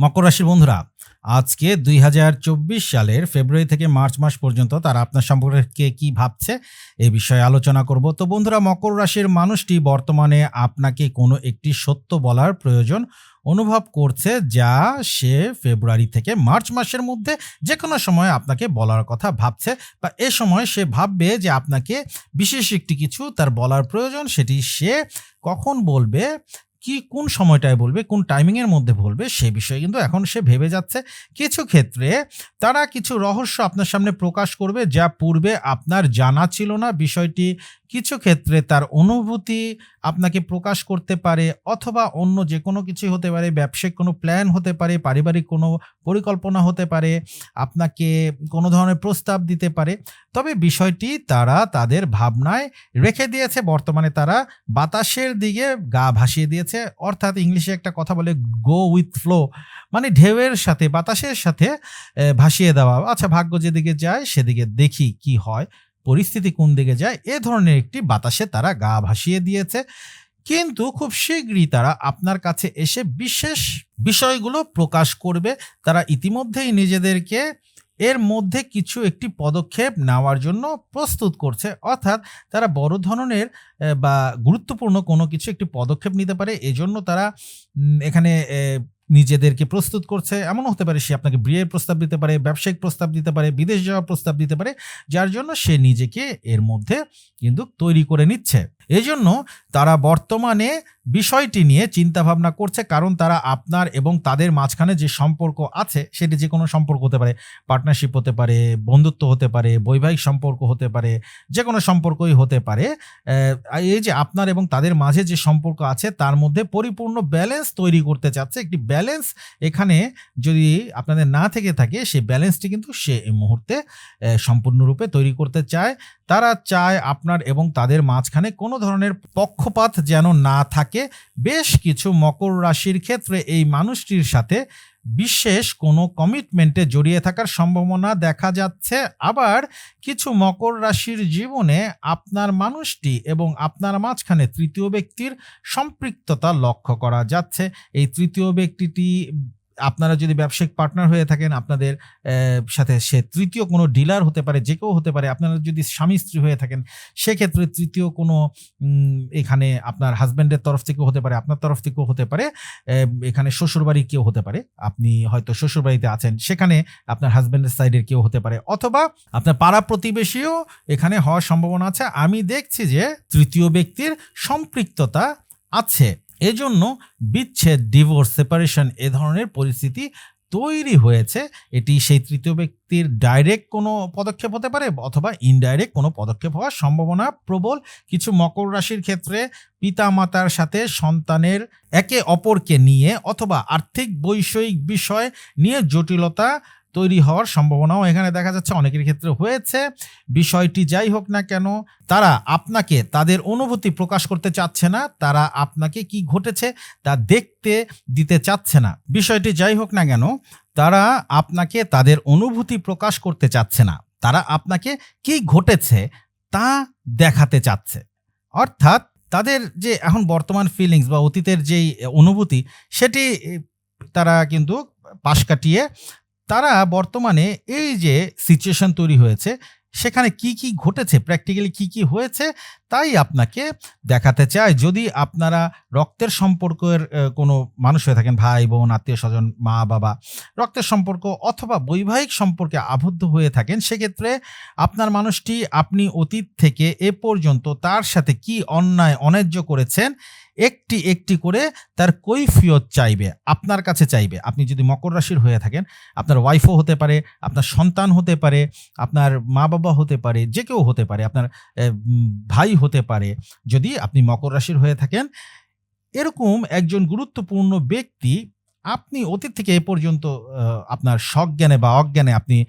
মকর রাশির বন্ধুরা, আজকে দুই হাজার চব্বিশ সালের ফেব্রুয়ারি থেকে মার্চ মাস পর্যন্ত তারা আপনার সম্পর্কে কি ভাবছে এ বিষয়ে আলোচনা করব। তো বন্ধুরা, মকর রাশির মানুষটি বর্তমানে আপনাকে কোনো একটি সত্য বলার প্রয়োজন অনুভব করছে যা সে ফেব্রুয়ারি থেকে মার্চ মাসের মধ্যে যে কোনো সময় আপনাকে বলার কথা ভাবছে বা এ সময় সে ভাববে যে আপনাকে বিশেষ একটি কিছু তার বলার প্রয়োজন, সেটি সে কখন বলবে কি, কোন সময়টায় বলবে, কোন টাইমিংয়ের মধ্যে বলবে, সে বিষয়ে কিন্তু এখন সে ভেবে যাচ্ছে। কিছু ক্ষেত্রে তারা কিছু রহস্য আপনার সামনে প্রকাশ করবে যা পূর্বে আপনার জানা ছিল না। বিষয়টি কিছু ক্ষেত্রে তার অনুভূতি আপনাকে প্রকাশ করতে পারে অথবা অন্য যে কোনো কিছু হতে পারে, ব্যবসায়িক কোনো প্ল্যান হতে পারে, পারিবারিক কোনো পরিকল্পনা হতে পারে, আপনাকে কোনো ধরনের প্রস্তাব দিতে পারে। তবে বিষয়টি তারা তাদের ভাবনায় রেখে দিয়েছে। বর্তমানে তারা বাতাসের দিকে গা ভাসিয়ে দিয়েছে। অর্থাৎ ইংলিশে একটা কথা বলে গো উইথ ফ্লো মানে ঢেউয়ের সাথে, বাতাসের সাথে ভাসিয়ে দেওয়া। আচ্ছা ভাগ্য যেদিকে যায়, সেদিকে দেখি কি হয়। পরিস্থিতি কোন দিকে যায়, এ ধরনের একটি বাতাসে তারা গা ভাসিয়ে দিয়েছে। কিন্তু খুব শীঘ্রই তারা আপনার কাছে এসে বিশেষ বিষয়গুলো প্রকাশ করবে। তারা ইতিমধ্যেই নিজেদেরকে এর মধ্যে কিছু একটি পদক্ষেপ নেওয়ার জন্য প্রস্তুত করছে। অর্থাৎ তারা বড় ধরনের বা গুরুত্বপূর্ণ কোনো কিছু একটি পদক্ষেপ নিতে পারে, এজন্য তারা এখানে নিজেদেরকে প্রস্তুত করছে। এমন হতে পারে সে আপনাকে বিয়ের প্রস্তাব দিতে পারে, ব্যবসায়িক প্রস্তাব দিতে পারে, বিদেশ যাওয়ার প্রস্তাব দিতে পারে, যার জন্য সে নিজেকে এর মধ্যে কিন্তু তৈরি করে নিচ্ছে। এজন্য তারা বর্তমানে বিষয়টি নিয়ে চিন্তা ভাবনা করছে, কারণ তারা আপনার এবং তাদের মাঝখানে যে সম্পর্ক আছে, সেটি যে কোনো সম্পর্ক হতে পারে পার্টনারশিপ হতে পারে, বন্ধুত্ব হতে পারে, বৈবাহিক সম্পর্ক হতে পারে, যে কোনো সম্পর্কই হতে পারে এই যে আপনার এবং তাদের মাঝে যে সম্পর্ক আছে, তার মধ্যে পরিপূর্ণ ব্যালেন্স তৈরি করতে চাচ্ছে, একটি ব্যালেন্স এখানে যদি আপনাদের না থেকে থাকে, সেই ব্যালেন্সটি কিন্তু সে এই মুহূর্তে সম্পূর্ণরূপে তৈরি করতে চায়। তারা চায় আপনার এবং তাদের মাঝখানে কোনো ধরনের পক্ষপাত যেন না থাকে, বেশ কিছু মকর রাশির ক্ষেত্রে এই মানুষটির সাথে বিশেষ কোনো কমিটমেন্টে জড়িয়ে থাকার সম্ভাবনা দেখা যাচ্ছে। আবার কিছু মকর রাশির জীবনে আপনার মানুষটি এবং আপনার মাঝখানে তৃতীয় ব্যক্তির সম্পৃক্ততা লক্ষ্য করা যাচ্ছে। এই তৃতীয় ব্যক্তিটি আপনারা যদি ব্যবসায়িক পার্টনার হয়ে থাকেন, আপনাদের সাথে সে তৃতীয় কোনো ডিলার হতে পারে, যে কেউ হতে পারে, আপনারা যদি স্বামী স্ত্রী হয়ে থাকেন, সেক্ষেত্রে তৃতীয় কোনো এখানে আপনার হাজব্যান্ডের তরফ থেকেও হতে পারে, আপনার তরফ থেকেও হতে পারে এখানে শ্বশুরবাড়ি কেউ হতে পারে, আপনি হয়তো শ্বশুরবাড়িতে আছেন, সেখানে আপনার হাজব্যান্ডের সাইডের কেউ হতে পারে, অথবা আপনার পাড়া প্রতিবেশীও এখানে হওয়ার সম্ভাবনা আছে। আমি দেখছি যে তৃতীয় ব্যক্তির সম্পৃক্ততা আছে। এজন্য বিচ্ছেদ ডিভোর্স সেপারেশন এ ধরনের পরিস্থিতি তৈরি হয়েছে। এটি সেই তৃতীয় ব্যক্তির ডাইরেক্ট কোনো পদক্ষেপ হতে পারে অথবা ইনডাইরেক্ট কোনো পদক্ষেপ হওয়ার সম্ভাবনা প্রবল। কিছু মকর রাশির ক্ষেত্রে পিতা মাতার সাথে সন্তানের একে অপরকে নিয়ে অথবা আর্থিক, বৈষয়িক বিষয় নিয়ে জটিলতা তৈরি হওয়ার সম্ভাবনাও এখানে দেখা যাচ্ছে অনেকের ক্ষেত্রে হয়েছে। বিষয়টি যাই হোক না কেন, তারা আপনাকে তাদের অনুভূতি প্রকাশ করতে চাচ্ছে না, তারা আপনাকে কি ঘটেছে তা দেখতে দিতে চাচ্ছে না। বিষয়টি যাই হোক না কেন, তারা আপনাকে তাদের অনুভূতি প্রকাশ করতে চাচ্ছে না, তারা আপনাকে কি ঘটেছে তা দেখাতে চাচ্ছে। অর্থাৎ তাদের যে এখন বর্তমান ফিলিংস বা অতীতের যেই অনুভূতি, সেটি তারা কিন্তু পাশ কাটিয়ে তারা বর্তমানে এই যে সিচুয়েশন তৈরি হয়েছে, সেখানে কি কি ঘটেছে প্র্যাকটিক্যালি কি কি হয়েছে, তাই আপনাকে দেখাতে চায় যদি আপনারা রক্তের সম্পর্কের কোনো মানুষ হয়ে থাকেন, ভাই, বোন, আত্মীয় স্বজন, মা, বাবা, রক্তের সম্পর্ক অথবা বৈবাহিক সম্পর্কে আবদ্ধ হয়ে থাকেন, সেক্ষেত্রে আপনার মানুষটি আপনি অতীত থেকে এ পর্যন্ত তার সাথে কি অন্যায়, অন্যায্য করেছেন একটি একটি করে তার কৈফিয়ত চাইবে, আপনার কাছে চাইবে। আপনি যদি মকর রাশির হয়ে থাকেন, আপনার ওয়াইফও হতে পারে, আপনার সন্তান হতে পারে, আপনার মা বাবা হতে পারে, যে কেউ হতে পারে, আপনার ভাই হতে পারে, যদি আপনি মকর রাশির হয়ে থাকেন, এরকম একজন গুরুত্বপূর্ণ ব্যক্তি আপনি অতীত থেকে এ পর্যন্ত আপনার সজ্ঞানে বা অজ্ঞানে আপনি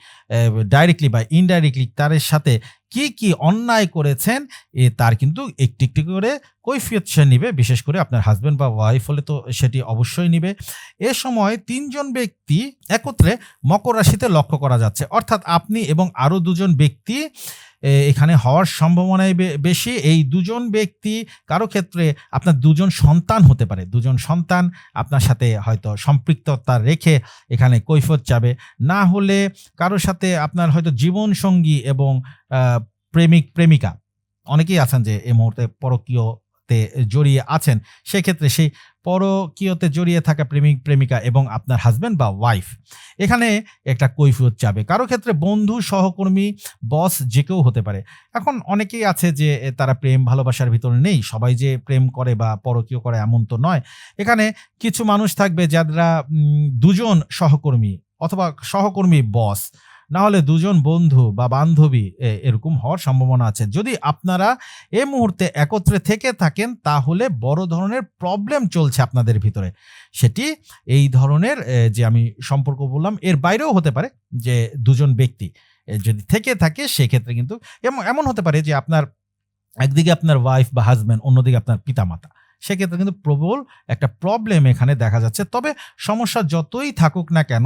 ডাইরেক্টলি বা ইনডাইরেক্টলি তার সাথে কি কি অন্যায় করেছেন, এ, তার কিন্তু একটি একটি করে কৈফিয়ত সে নিবে। বিশেষ করে আপনার হাজবেন্ড বা ওয়াইফ হলে তো সেটি অবশ্যই নিবে। এ সময় তিনজন ব্যক্তি একত্রে মকর রাশিতে লক্ষ্য করা যাচ্ছে। অর্থাৎ আপনি এবং আরও দুজন ব্যক্তি এখানে হওয়ার সম্ভাবনাই বেশি। এই দুজন ব্যক্তি কারও ক্ষেত্রে আপনার দুজন সন্তান হতে পারে। দুজন সন্তান আপনার সাথে হয়তো সম্পৃক্ততা রেখে এখানে কৈফত চাবে। না হলে কারও সাথে আপনার হয়তো জীবনসঙ্গী এবং প্রেমিক-প্রেমিকা অনেকেই আছেন যে এই মুহূর্তে পরকীয়তে জড়িয়ে আছেন। সেক্ষেত্রে সেই পরকীয়তে জড়িয়ে থাকা প্রেমিক-প্রেমিকা এবং আপনার হাজব্যান্ড বা ওয়াইফ এখানে একটা কৈফিয়ত চাবে। কারও ক্ষেত্রে বন্ধু, সহকর্মী, বস যে কেউ হতে পারে। এখন অনেকেই আছে যে তারা প্রেম ভালোবাসার ভিতরে নেই। সবাই যে প্রেম করে বা পরকীয় করে এমন তো নয়। এখানে কিছু মানুষ থাকবে যারা দুজন সহকর্মী অথবা সহকর্মী বস না হলে দুজন বন্ধু বা বান্ধবী এরকম হওয়ার সম্ভাবনা আছে। যদি আপনারা এই মুহূর্তে একত্রে থেকে থাকেন, তাহলে বড় ধরনের প্রবলেম চলছে আপনাদের ভিতরে। সেটি এই ধরনের যে আমি সম্পর্ক বললাম, এর বাইরেও হতে পারে যে দুজন ব্যক্তি যদি থেকে থাকে, সেক্ষেত্রে কিন্তু এম, এমন হতে পারে যে আপনার একদিকে আপনার ওয়াইফ বা হাজব্যান্ড অন্যদিকে আপনার পিতামাতা। সেক্ষেত্রে কিন্তু প্রবল একটা প্রবলেম এখানে দেখা যাচ্ছে। তবে সমস্যা যতই থাকুক না কেন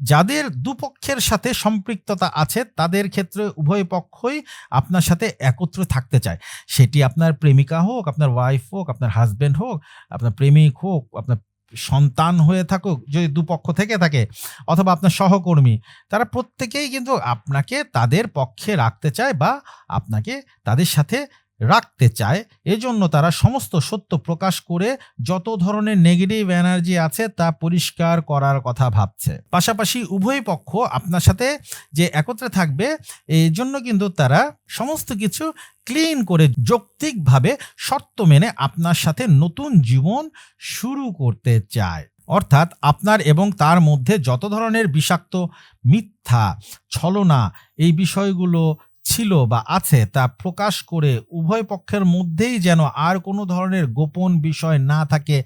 যাদের দুপক্ষের সাথে সম্পৃক্ততা আছে তাদের ক্ষেত্রে উভয় পক্ষই আপনার সাথে একত্রে থাকতে চায়। সেটি আপনার প্রেমিকা হোক, আপনার ওয়াইফ হোক, আপনার হাজব্যান্ড হোক, আপনার প্রেমিক হোক, আপনার সন্তান হয়ে থাকুক যদি দুপক্ষ থেকে থাকে অথবা আপনার সহকর্মী তারা প্রত্যেকেই কিন্তু আপনাকে তাদের পক্ষে রাখতে চায় বা আপনাকে তাদের সাথে রাখতে চায়। এজন্য তারা সমস্ত সত্য প্রকাশ করে যত ধরনের নেগেটিভ এনার্জি আছে তা পরিষ্কার করার কথা ভাবছে। পাশাপাশি উভয় পক্ষ আপনার সাথে যে একত্রে থাকবে এজন্য কিন্তু তারা সমস্ত কিছু ক্লিন করে যৌক্তিকভাবে শর্ত মেনে আপনার সাথে নতুন জীবন শুরু করতে চায়। অর্থাৎ আপনার এবং তার মধ্যে যত ধরনের বিষাক্ত মিথ্যা, ছলনা এই বিষয়গুলো ছিল বা আছে তা প্রকাশ করে উভয় পক্ষের মধ্যেই যেন আর কোনো ধরনের গোপন বিষয় না থাকে,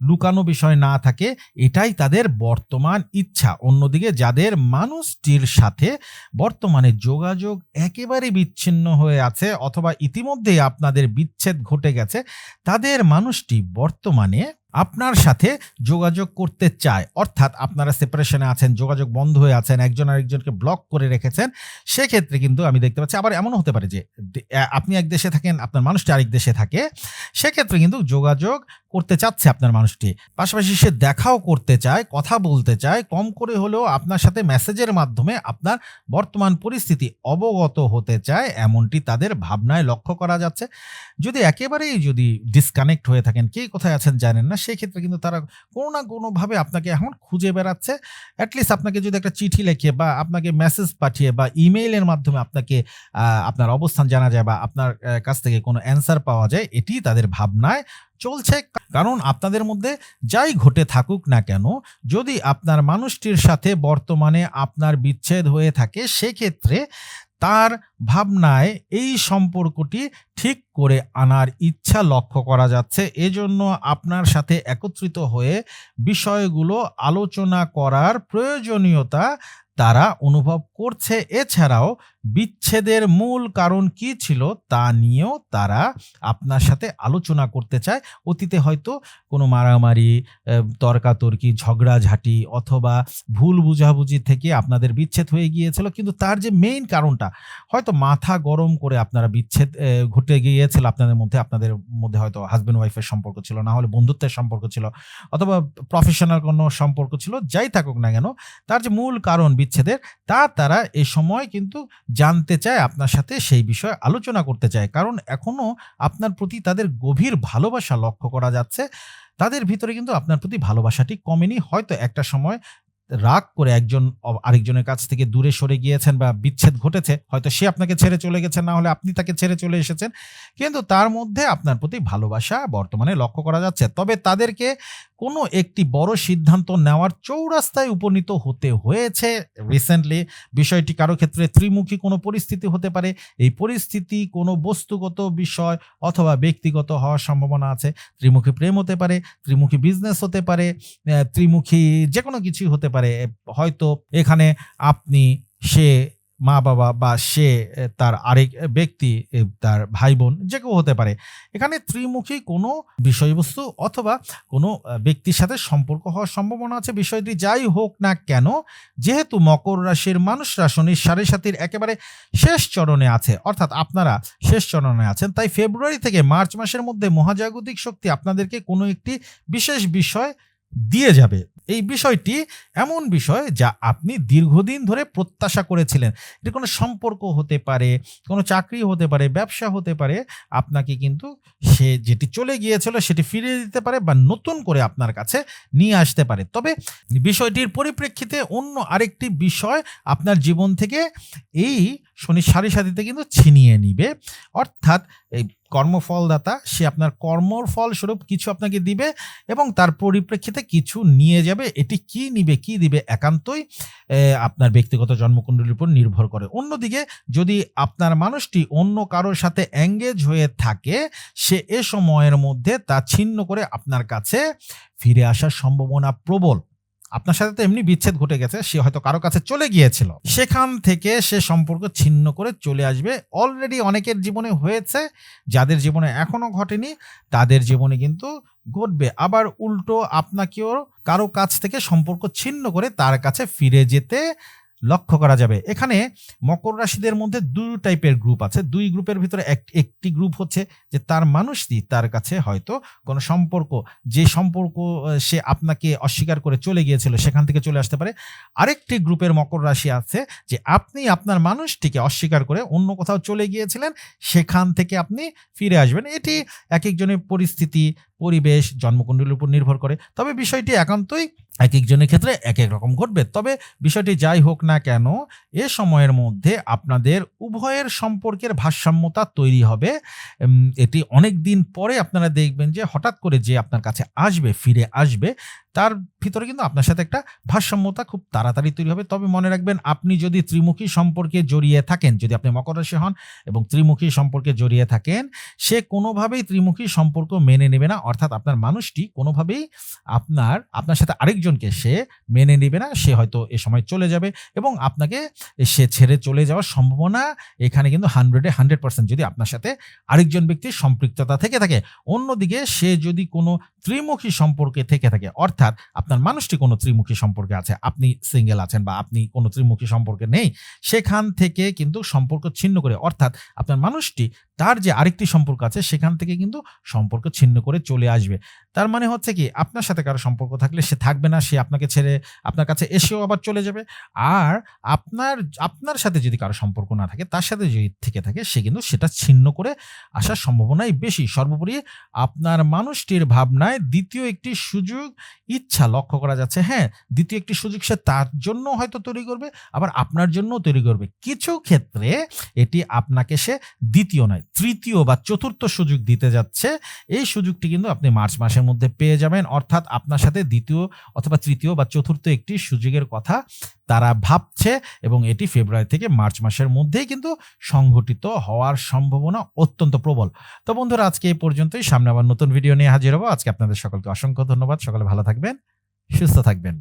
লুকানো বিষয় না থাকে এটাই তাদের বর্তমান ইচ্ছা। অন্যদিকে যাদের মানুষটির সাথে বর্তমানে যোগাযোগ একেবারে বিচ্ছিন্ন হয়ে আছে অথবা ইতিমধ্যেই আপনাদের বিচ্ছেদ ঘটে গেছে তাদের মানুষটি বর্তমানে আপনার সাথে যোগাযোগ করতে চায়। অর্থাৎ আপনারা সেপারেশনে আছেন, যোগাযোগ বন্ধ হয়ে আছেন, একজন আরেকজনকে ব্লক করে রেখেছেন। সেক্ষেত্রে কিন্তু আমি দেখতে পাচ্ছি আবার এমনও হতে পারে যে আপনি এক দেশে থাকেন, আপনার মানুষটি আরেক দেশে থাকে। সেক্ষেত্রে কিন্তু যোগাযোগ করতে চাচ্ছে আপনার মানুষটি। পাশাপাশি সে দেখাও করতে চায়, কথা বলতে চায়, কম করে হলেও আপনার সাথে মেসেজের মাধ্যমে আপনার বর্তমান পরিস্থিতি অবগত হতে চায় এমনটি তাদের ভাবনায় লক্ষ্য করা যাচ্ছে। যদি একেবারেই যদি ডিসকানেক্ট হয়ে থাকেন, কে কোথায় আছেন জানেন না সেক্ষেত্রে কিন্তু তারা কোনো না কোনোভাবে আপনাকে এখন খুঁজে বেড়াচ্ছে। অ্যাটলিস্ট আপনাকে যদি একটা চিঠি লিখে বা আপনাকে মেসেজ পাঠিয়ে বা ইমেইলের মাধ্যমে আপনাকে আপনার অবস্থান জানা যায় বা আপনার কাছ থেকে কোনো অ্যান্সার পাওয়া যায়, এটি তাদের ভাবনায় চলছে। কারণ আপনাদের মধ্যে যাই ঘটে থাকুক না কেন, যদি আপনার মানুষটির সাথে বর্তমানে আপনার বিচ্ছেদ হয়ে থাকে, সেক্ষেত্রে তার ভাবনায় এই সম্পর্কটি ঠিক করে আনার ইচ্ছা লক্ষ্য করা যাচ্ছে। এজন্য আপনার সাথে একত্রিত হয়ে বিষয়গুলো আলোচনা করার প্রয়োজনীয়তা তারা অনুভব করছে। এছাড়াও বিচ্ছেদের মূল কারণ কী ছিল তা নিয়েও তারা আপনার সাথে আলোচনা করতে চায়। অতীতে হয়তো কোনো মারামারি, তর্কাতর্কি, ঝগড়াঝাটি অথবা ভুল বুঝাবুঝি থেকে আপনাদের বিচ্ছেদ হয়ে গিয়েছিল। কিন্তু তার যে মেইন কারণটা হয়তো মাথা গরম করে আপনারা বিচ্ছেদ ঘটে গিয়েছিল আপনাদের মধ্যে। আপনাদের মধ্যে হয়তো হাজব্যান্ড ওয়াইফের সম্পর্ক ছিল, না হলে বন্ধুত্বের সম্পর্ক ছিল অথবা প্রফেশনাল কোনো সম্পর্ক ছিল। যাই থাকুক না কেন তার যে মূল কারণ বিচ্ছেদের, তা তারা এ সময় কিন্তু জানতে চায়, আপনার সাথে সেই বিষয়ে আলোচনা করতে চায়। কারণ এখনও আপনার প্রতি তাদের গভীর ভালোবাসা লক্ষ্য করা যাচ্ছে। তাদের ভিতরে কিন্তু আপনার প্রতি ভালোবাসাটি কমেনি। হয়তো একটা সময় রাগ করে একজন আরেকজনের কাছ থেকে দূরে সরে গিয়েছেন বা বিচ্ছেদ ঘটেছে। হয়তো সে আপনাকে ছেড়ে চলে গেছেন, না হলে আপনি তাকে ছেড়ে চলে এসেছেন। কিন্তু তার মধ্যে আপনার প্রতি ভালোবাসা বর্তমানে লক্ষ্য করা যাচ্ছে। তবে তাদেরকে কোনো একটি বড় সিদ্ধান্ত নেওয়ার চৌরাস্তায় উপনীত হতে হয়েছে রিসেন্টলি। বিষয়টি কারও ক্ষেত্রে ত্রিমুখী কোনো পরিস্থিতি হতে পারে। এই পরিস্থিতি কোনো বস্তুগত বিষয় অথবা ব্যক্তিগত হওয়ার সম্ভাবনা আছে। ত্রিমুখী প্রেম হতে পারে, ত্রিমুখী বিজনেস হতে পারে, ত্রিমুখী যে কোনো কিছুই হতে পারে। হয়তো এখানে আপনি, সে মা বাবা বা সে তার আরেক ব্যক্তি তার ভাই বোন যে কেউ হতে পারে। এখানে ত্রিমুখী কোনো বিষয়বস্তু অথবা কোনো ব্যক্তির সাথে সম্পর্ক হওয়ার সম্ভাবনা আছে। বিষয়টি যাই হোক না কেন যেহেতু মকর রাশির মানুষরা শনির সাড়ে সাতির একেবারে শেষ চরণে আছে অর্থাৎ আপনারা শেষ চরণে আছেন তাই ফেব্রুয়ারি থেকে মার্চ মাসের মধ্যে মহাজাগতিক শক্তি আপনাদেরকে কোনো একটি বিশেষ বিষয় দিয়ে যাবে। এই বিষয়টি এমন বিষয় যা আপনি দীর্ঘদিন ধরে প্রত্যাশা করেছিলেন। এটি কোনো সম্পর্ক হতে পারে, কোনো চাকরি হতে পারে, ব্যবসা হতে পারে, আপনাকে কিন্তু সে যেটি চলে গিয়েছিল সেটি ফিরিয়ে দিতে পারে বা নতুন করে আপনার কাছে নিয়ে আসতে পারে। তবে বিষয়টির পরিপ্রেক্ষিতে অন্য আরেকটি বিষয় আপনার জীবন থেকে এই শনি সারি সাথীতে কিন্তু ছিনিয়ে নিবে। অর্থাৎ এই কর্মফলদাতা, সে আপনার কর্মর ফলস্বরূপ কিছু আপনাকে দিবে এবং তার পরিপ্রেক্ষিতে কিছু নিয়ে যাবে। এটি কি নিবে, কি দিবে একান্তই আপনার ব্যক্তিগত জন্মকুণ্ডলীর উপর নির্ভর করে। অন্যদিকে, যদি আপনার মানুষটি অন্য কারোর সাথে এঙ্গেজ হয়ে থাকে, সে এ সময়ের মধ্যে তা ছিন্ন করে আপনার কাছে ফিরে আসার সম্ভাবনা প্রবল। আপনার সাথে তো এমনি বিচ্ছেদ ঘটে গেছে, সে হয়তো কারও কাছে চলে গিয়েছিল। সেখান থেকে সে সম্পর্ক ছিন্ন করে চলে আসবে। অলরেডি অনেকের জীবনে হয়েছে, যাদের জীবনে এখনও ঘটেনি, তাদের জীবনে কিন্তু ঘটবে। আবার উল্টো আপনাকেও কারও কাছ থেকে সম্পর্ক ছিন্ন করে তার কাছে ফিরে যেতে লক্ষ্য করা যাবে। এখানে মকর রাশিদের মধ্যে দু টাইপের গ্রুপ আছে। দুই গ্রুপের ভিতরে এক- একটি গ্রুপ হচ্ছে যে তার মানুষটি তার কাছে হয়তো কোনো সম্পর্ক, যে সম্পর্ক সে আপনাকে অস্বীকার করে চলে গিয়েছিল, সেখান থেকে চলে আসতে পারে। আরেকটি গ্রুপের মকর রাশি আছে যে আপনি আপনার মানুষটিকে অস্বীকার করে অন্য কোথাও চলে গিয়েছিলেন, সেখান থেকে আপনি ফিরে আসবেন। এটি এক একজনের পরিস্থিতি পরিবেশ, জন্মকুণ্ডলীর উপর নির্ভর করে। তবে বিষয়টি একান্তই এক একজনের ক্ষেত্রে এক এক রকম ঘটবে। তবে বিষয়টি যাই হোক না কেন, এ সময়ের মধ্যে আপনাদের উভয়ের সম্পর্কের ভারসাম্যতা তৈরি হবে। এটি অনেক দিন পরে আপনারা দেখবেন যে হঠাৎ করে যে আপনার কাছে আসবে, ফিরে আসবে তার ভিতরে কিন্তু আপনার সাথে একটা ভারসাম্যতা খুব তাড়াতাড়ি তৈরি হবে। তবে মনে রাখবেন, আপনি যদি ত্রিমুখী সম্পর্কে জড়িয়ে থাকেন, যদি আপনি মকর রাশি হন এবং ত্রিমুখী সম্পর্কে জড়িয়ে থাকেন, সে কোনোভাবেই ত্রিমুখী সম্পর্ক মেনে নেবে না। অর্থাৎ আপনার মানুষটি কোনোভাবেই আপনার আপনার সাথে আরেকজনকে সে মেনে নেবে না। সে হয়তো এ সময় চলে যাবে এবং আপনাকে সে ছেড়ে চলে যাওয়ার সম্ভাবনা এখানে কিন্তু হান্ড্রেডে হান্ড্রেড পার্সেন্ট যদি আপনার সাথে আরেকজন ব্যক্তির সম্পৃক্ততা থেকে থাকে। অন্যদিকে সে যদি কোনো ত্রিমুখী সম্পর্কে থেকে থাকে, অর্থাৎ আপনার মানুষটি কোনো ত্রিমুখী সম্পর্কে আছে, আপনি সিঙ্গেল আছেন বা আপনি কোনো ত্রিমুখী সম্পর্কে নেই, সেখান থেকে কিন্তু সম্পর্ক ছিন্ন করে, অর্থাৎ আপনার মানুষটি তার যে আরেকটি সম্পর্ক আছে, সেখান থেকে কিন্তু সম্পর্ক ছিন্ন করে চলে আসবে। তার মানে হচ্ছে কি, আপনার সাথে কারও সম্পর্ক থাকলে সে থাকবে না, সে আপনাকে ছেড়ে আপনার কাছে এসেও আবার চলে যাবে। আর আপনার আপনার সাথে যদি কারও সম্পর্ক না থাকে, তার সাথে যদি থেকে থাকে, সে কিন্তু সেটা ছিন্ন করে আসার সম্ভাবনাই বেশি। সর্বোপরি আপনার মানুষটির ভাবনায় দ্বিতীয় একটি সুযোগ, ইচ্ছা লক্ষ্য করা যাচ্ছে। হ্যাঁ দ্বিতীয় একটি সুযোগ সে তার জন্য হয়তো তৈরি করবে, আবার আপনার জন্যও তৈরি করবে। কিছু ক্ষেত্রে এটি আপনাকে সে দ্বিতীয় নয়, তৃতীয় বা চতুর্থ সুযোগ দিতে যাচ্ছে। এই সুযোগটি কিন্তু আপনি মার্চ মাসের মধ্যে পেয়ে যাবেন। অর্থাৎ আপনার সাথে দ্বিতীয় অথবা তৃতীয় বা চতুর্থ একটি সুযোগের কথা তারা ভাবছে এবং এটি ফেব্রুয়ারি থেকে মার্চ মাসের মধ্যেই কিন্তু সংঘটিত হওয়ার সম্ভাবনা অত্যন্ত প্রবল। তো বন্ধুরা, আজকে এই পর্যন্তই। সামনে আবার নতুন ভিডিও নিয়ে হাজির হব। আজকে আপনাদের সকলকে অসংখ্য ধন্যবাদ। সকলে ভালো থাকবেন, সুস্থ থাকবেন।